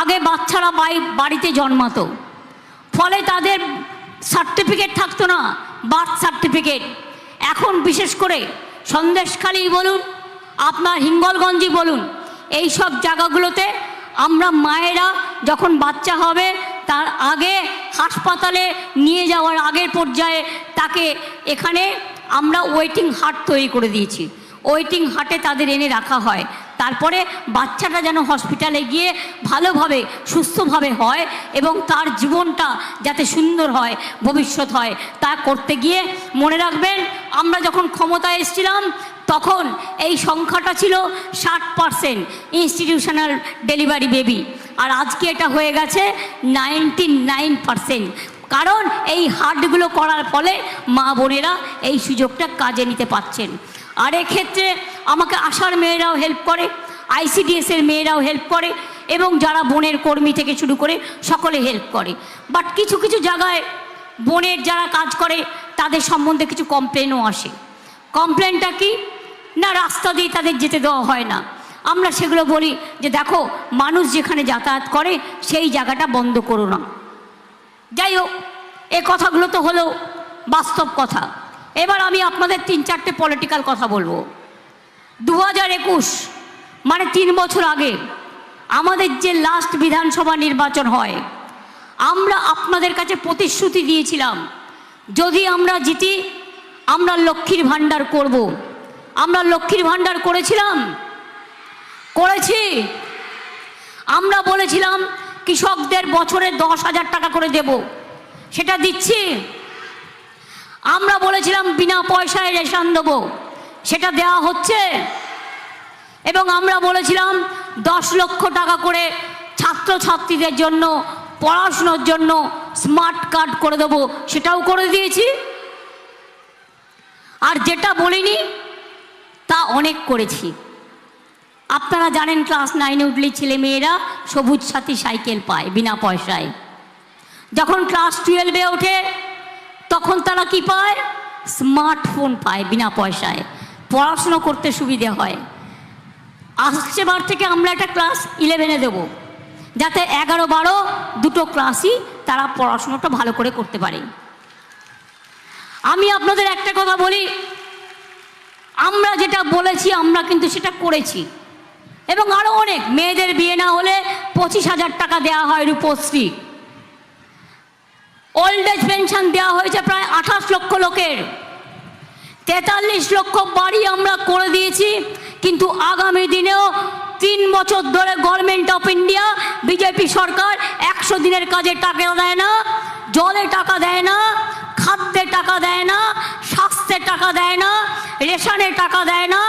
আগে বাচ্চারা বাই, বাড়িতে জন্মাতো। ফলে তাদের সার্টিফিকেট থাকতো না বার্থ সার্টিফিকেট এখন বিশেষ করে সন্দেশখালী বলুন, আপনার হিঙ্গলগঞ্জই বলুন এই সব জায়গাগুলোতে আমরা মায়েরা যখন বাচ্চা হবে, তার আগে হাসপাতালে নিয়ে যাওয়ার আগের পর্যায়ে তাকে এখানে আমরা ওয়েটিং হাট তৈরি করে দিয়েছি। ওয়েটিং হাটে তাদের এনে রাখা হয়। তারপরে বাচ্চাটা যেন হসপিটালে গিয়ে ভালোভাবে, সুস্থভাবে হয় এবং তার জীবনটা যাতে সুন্দর হয়, ভবিষ্যৎ হয়, তা করতে গিয়ে মনে রাখবেন, আমরা যখন ক্ষমতায় এসেছিলাম, তখন এই সংখ্যাটা ছিল ষাট পারসেন্ট ইনস্টিটিউশনাল ডেলিভারি বেবি আর আজকে এটা হয়ে গেছে নাইনটি নাইন পারসেন্ট কারণ এই হাটগুলো করার ফলে মা বোনেরা এই সুযোগটা কাজে নিতে পাচ্ছেন আর এক্ষেত্রে আমাকে আশার মেয়েরাও হেল্প করে আইসিডিএসের মেয়েরাও হেল্প করে এবং যারা বনের কর্মী থেকে শুরু করে সকলে হেল্প করে। বাট কিছু কিছু জায়গায় বনের যারা কাজ করে তাদের সম্বন্ধে কিছু কমপ্লেনও আসে। কমপ্লেনটা কি? না, রাস্তা দিয়ে তাদের যেতে দেওয়া হয় না। আমরা সেগুলো বলি যে দেখো, মানুষ যেখানে যাতায়াত করে সেই জায়গাটা বন্ধ করো না। যাই হোক, এ কথাগুলো তো হলো বাস্তব কথা। এবার আমি আপনাদের তিন চারটে পলিটিক্যাল কথা বলব। দু হাজার একুশ মানে তিন বছর আগে, আমাদের যে লাস্ট বিধানসভা নির্বাচন হয়, আমরা আপনাদের কাছে প্রতিশ্রুতি দিয়েছিলাম, যদি আমরা জিতি, আমরা লক্ষ্মীর ভাণ্ডার করব। আমরা লক্ষ্মীর ভাণ্ডার করেছিলাম? করেছি। আমরা বলেছিলাম, কৃষকদের বছরে দশ হাজার টাকা করে দেব। সেটা দিচ্ছি। আমরা বলেছিলাম বিনা পয়সায় রেশন দেবো। সেটা দেওয়া হচ্ছে। এবং আমরা বলেছিলাম দশ লক্ষ টাকা করে ছাত্রছাত্রীদের জন্য, পড়াশুনোর জন্য স্মার্ট কার্ড করে দেবো। সেটাও করে দিয়েছি। আর যেটা বলিনি, তা অনেক করেছি। আপনারা জানেন ক্লাস নাইনে উঠলে ছেলে মেয়েরা সবুজ সাথী সাইকেল পায় বিনা পয়সায়। যখন ক্লাস টুয়েলভে ওঠে তখন তারা কি পায়? স্মার্টফোন পায় বিনা পয়সায়। পড়াশুনো করতে সুবিধে হয়। আসছে বার থেকে আমরা একটা ক্লাস ইলেভেনে দেব। যাতে এগারো বারো দুটো ক্লাসই তারা পড়াশুনোটা ভালো করে করতে পারে। আমি আপনাদের একটা কথা বলি, আমরা যেটা বলেছি, আমরা কিন্তু সেটা করেছি। এবং আরও অনেক, মেয়েদের বিয়ে না হলে পঁচিশ হাজার টাকা দেওয়া হয় রূপশ্রী। ওল্ড এজ পেনশন দেওয়া হয়েছে প্রায় আঠাশ লক্ষ লোকের। তেতাল্লিশ লক্ষ বাড়ি আমরা করে দিয়েছি, কিন্তু আগামী দিনেও তিন বছর ধরে গভর্নমেন্ট অফ ইন্ডিয়া বিজেপি সরকার একশো দিনের কাজে টাকা দেয় না, জলে টাকা দেয় না, খাদ্যে টাকা দেয় না স্বাস্থ্যের টাকা দেয় না রেশনের টাকা দেয় না,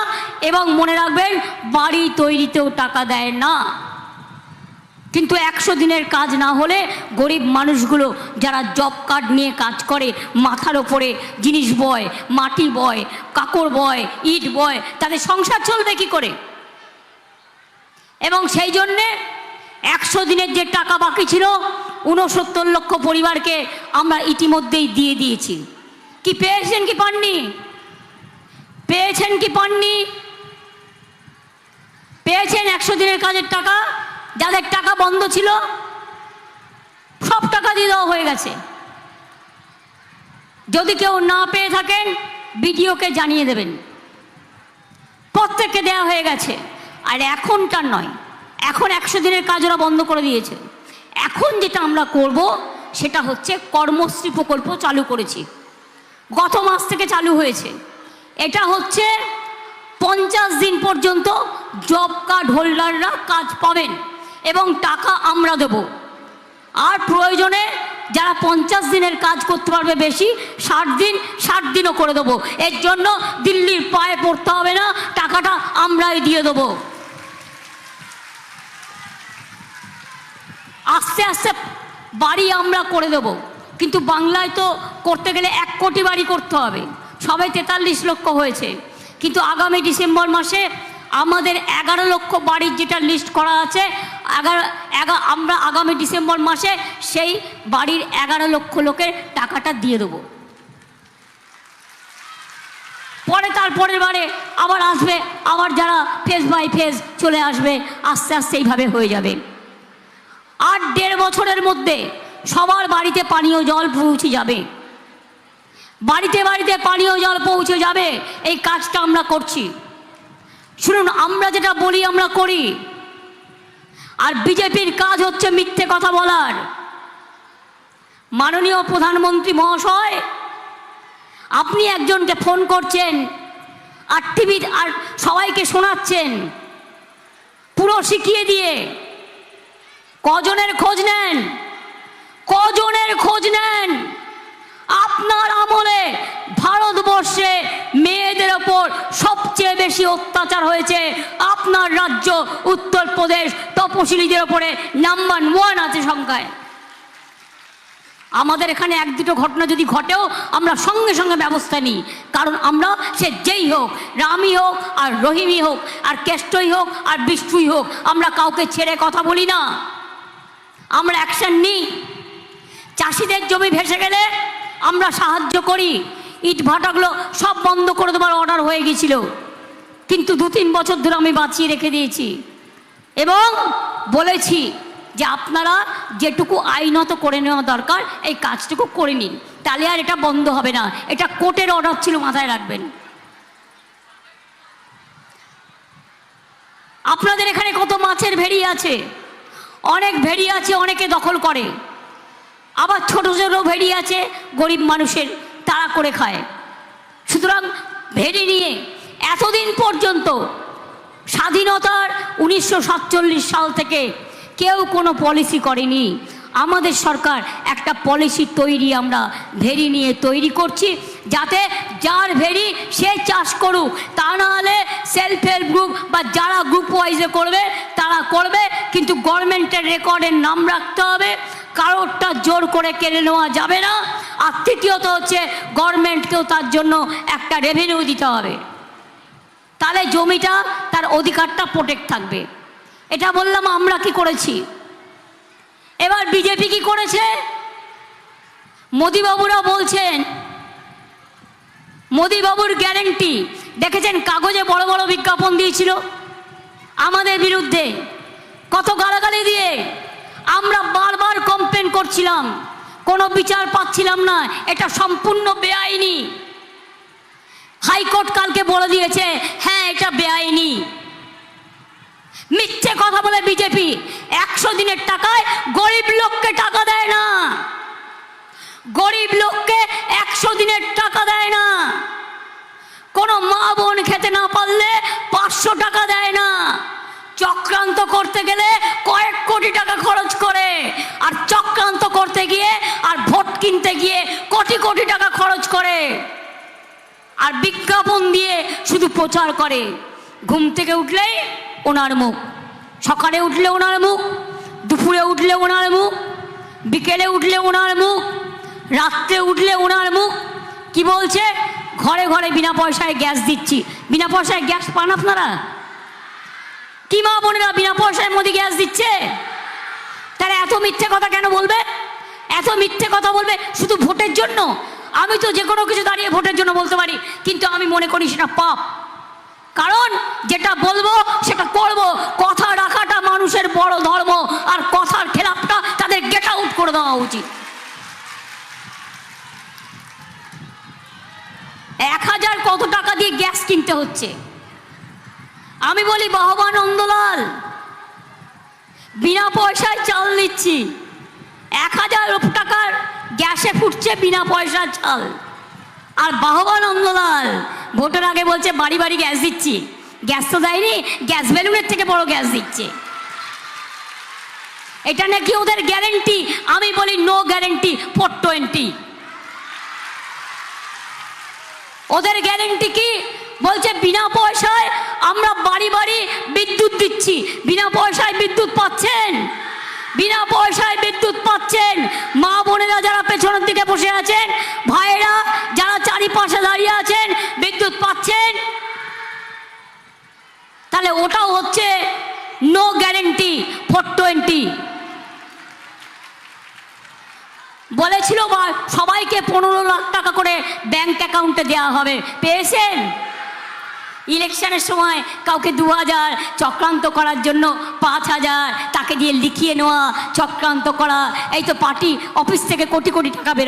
এবং মনে রাখবেন বাড়ি তৈরিতেও টাকা দেয় না। কিন্তু একশো দিনের কাজ না হলে গরিব মানুষগুলো যারা জব কার্ড নিয়ে কাজ করে, মাথার ওপরে জিনিস বয়, মাটি বয় কাকড় বয়, ইট বয়, তাদের সংসার চলবে কি করে? এবং সেই জন্যে একশো দিনের যে টাকা বাকি ছিল উনসত্তর লক্ষ পরিবারকে আমরা ইতিমধ্যেই দিয়ে দিয়েছি। কি পেয়েছেন কি পাননি? পেয়েছেন কি পাননি? পেয়েছেন একশো দিনের কাজের টাকা? যাদের টাকা বন্ধ ছিল, সব টাকা দিয়ে দেওয়া হয়ে গেছে। যদি কেউ না পেয়ে থাকেন, বিডিওকে জানিয়ে দেবেন। প্রত্যেককে দেওয়া হয়ে গেছে। আর এখনটার নয়, এখন একশো দিনের কাজ ওরা বন্ধ করে দিয়েছে। এখন যেটা আমরা করব, সেটা হচ্ছে কর্মশ্রী প্রকল্প চালু করেছি। গত মাস থেকে চালু হয়েছে। এটা হচ্ছে পঞ্চাশ দিন পর্যন্ত জব কার্ড হোল্ডাররা কাজ পাবেন। এবং টাকা আমরা দেব। আর প্রয়োজনে যারা পঞ্চাশ দিনের কাজ করতে পারবে বেশি, ষাট দিন, ষাট দিনও করে দেবো। এর জন্য দিল্লির পায়ে পড়তে হবে না, টাকাটা আমরাই দিয়ে দেবো। আস্তে আস্তে বাড়ি আমরা করে দেব। কিন্তু বাংলায় তো করতে গেলে এক কোটি বাড়ি করতে হবে। সবাই তেতাল্লিশ লক্ষ হয়েছে। কিন্তু আগামী ডিসেম্বর মাসে আমাদের এগারো লক্ষ বাড়ির যেটা লিস্ট করা আছে এগারো, এগা, আমরা আগামী ডিসেম্বর মাসে সেই বাড়ির এগারো লক্ষ লোকের টাকাটা দিয়ে দেবো। পরে তার পরের বারে আবার আসবে, আবার যারা ফেস বাই ফেস চলে আসবে, আস্তে আস্তে এইভাবে হয়ে যাবে। আর দেড় বছরের মধ্যে সবার বাড়িতে পানীয় জল পৌঁছে যাবে। বাড়িতে বাড়িতে পানীয় জল পৌঁছে যাবে, এই কাজটা আমরা করছি। শুনুন, আমরা যেটা বলি, আমরা করি আর বিজেপির কাজ হচ্ছে মিথ্যে কথা বলার। মাননীয় প্রধানমন্ত্রী মহাশয়, আপনি একজনকে ফোন করছেন আর টিভি আর সবাইকে শোনাচ্ছেন, পুরো শিখিয়ে দিয়ে। কজনের খোঁজ নেন? কজনের খোঁজ নেন? আপনার আমলে ভারতবর্ষে মেয়েদের ওপর বেশি অত্যাচার হয়েছে। আপনার রাজ্য উত্তরপ্রদেশ তপশিলীদের ওপরে নাম্বার ওয়ান আছে সংখ্যায়। আমাদের এখানে এক দুটো ঘটনা যদি ঘটেও, আমরা সঙ্গে সঙ্গে ব্যবস্থা নিই। কারণ আমরা সে যেই হোক, রামই হোক, আর রহিমই হোক, আর কেষ্টই হোক, আর বিষ্ণুই হোক, আমরা কাউকে ছেড়ে কথা বলি না। আমরা অ্যাকশন নিই। চাষিদের জমি ভেসে গেলে আমরা সাহায্য করি। ইট ভাটাগুলো সব বন্ধ করে দেওয়ার অর্ডার হয়ে গেছিল কিন্তু দু তিন বছর ধরে আমি বাঁচিয়ে রেখে দিয়েছি। এবং বলেছি যে আপনারা যেটুকু আইনত করে নেওয়া দরকার, এই কাজটুকু করে নিন। তাহলে আর এটা বন্ধ হবে না। এটা কোর্টের অর্ডার ছিল, মাথায় রাখবেন। আপনাদের এখানে কত মাছের ভেড়ি আছে? অনেক ভেড়ি আছে, অনেকে দখল করে। আবার ছোট ছোট ভেড়ি আছে, গরিব মানুষের, তারা করে খায়। সুতরাং ভেড়ি নিয়ে এতদিন পর্যন্ত স্বাধীনতার উনিশশো সাতচল্লিশ সাল থেকে কেউ কোনো পলিসি করেনি। আমাদের সরকার একটা পলিসি তৈরি আমরা ভেরি নিয়ে তৈরি করছি, যাতে যার ভেরি সে চাষ করুক। তা না হলে সেলফ হেল্প গ্রুপ বা যারা গ্রুপ ওয়াইজে করবে, তারা করবে, কিন্তু গভর্নমেন্টের রেকর্ডের নাম রাখতে হবে। কারোরটা জোর করে কেড়ে নেওয়া যাবে না। আর তৃতীয়ত হচ্ছে গভর্নমেন্টকেও তার জন্য একটা রেভিনিউ দিতে হবে। তাহলে জমিটা তার অধিকারটা প্রোটেক্ট থাকবে। এটা বললাম আমরা কি করেছি? এবার বিজেপি কি করেছে? মোদিবাবুরা বলছেন, মোদিবাবুর গ্যারেন্টি দেখেছেন কাগজে বড় বড় বিজ্ঞাপন দিয়েছিল? আমাদের বিরুদ্ধে কত গালাগালি দিয়ে আমরা বারবার কমপ্লেন করছিলাম। কোনো বিচার পাচ্ছিলাম না, এটা সম্পূর্ণ বেআইনি। হাইকোর্ট কালকে বলে দিয়েছে হ্যাঁ এটা বেআইনি। মিথ্যে কথা বলে বিজেপি একশো দিনের টাকায় গরিব লোককে টাকা দেয় না। গরিব লোককে একশো দিনের টাকা দেয় না। কোনো মা বোন খেতে না পারলে পাঁচশো টাকা দেয় না। চক্রান্ত করতে গেলে কয়েক কোটি টাকা খরচ করে, আর চক্রান্ত করতে গিয়ে আর ভোট কিনতে গিয়ে কোটি কোটি টাকা খরচ করে। আর বিজ্ঞাপন দিয়ে শুধু প্রচার করে। ঘুম থেকে উঠলেই ওনার মুখ। সকালে উঠলে ওনার মুখ, দুপুরে উঠলে ওনার মুখ, বিকেলে উঠলে ওনার মুখ, রাত্রে উঠলে ওনার মুখ। কি বলছে? ঘরে ঘরে বিনা পয়সায় গ্যাস দিচ্ছি। বিনা পয়সায় গ্যাস পান আপনারা? কি মা বোনেরা বিনা পয়সায় মোদি গ্যাস দিচ্ছে? তারা এত মিথ্যে কথা কেন বলবে? এত মিথ্যে কথা বলবে শুধু ভোটের জন্য? আমি তো যে কোনো কিছু দাঁড়িয়ে ভোটের জন্য বলতে পারি, কিন্তু আমি মনে করি সেটা পাপ। কারণ যেটা বলব, সেটা করব। কথা রাখাটা মানুষের বড় ধর্ম, আর কথার খেলাপটা তাদের গেট আউট করে দেওয়া উচিত। এক হাজার কত টাকা দিয়ে গ্যাস কিনতে হচ্ছে? আমি বলি বাহবা নন্দলাল বিনা পয়সায় চাল দিচ্ছি এক হাজার টাকার গ্যাসে ফুটছে বিনা পয়সার চাল। আর বাহবা নন্দলাল ভোটের আগে বলছে, বাড়ি বাড়ি গ্যাস দিচ্ছি। গ্যাস তো দেয়নি, গ্যাস বেলুনের থেকে বড় গ্যাস দিচ্ছে। এটা নাকি ওদের গ্যারেন্টি? আমি বলি, নো গ্যারেন্টি, ফোর টোয়েন্টি। ওদের গ্যারেন্টি কি? বলছে, বিনা পয়সায় আমরা বাড়ি বাড়ি বিদ্যুৎ দিচ্ছি। বিনা পয়সায় বিদ্যুৎ পাচ্ছেন? বিনা পয়সায় বিদ্যুৎ পাচ্ছেন। মা বোনেরা যারা পেছনের দিকে বসে আছেন, ভাইয়েরা যারা চারিপাশে দাঁড়িয়ে আছেন, বিদ্যুৎ পাচ্ছেন। তাহলে ওটাও হচ্ছে নো গ্যারেন্টি ফোর টোয়েন্টি বলেছিল সবাইকে পনেরো লাখ টাকা করে ব্যাংক অ্যাকাউন্টে দেওয়া হবে। পেয়েছেন? ইলেকশনের সময় কাউকে দু হাজার চক্রান্ত করার জন্য পাঁচ হাজার তাকে দিয়ে লিখিয়ে নেওয়া, চক্রান্ত করা, এই তো পার্টি অফিস থেকে কোটি কোটি টাকা বেরোচ্ছে।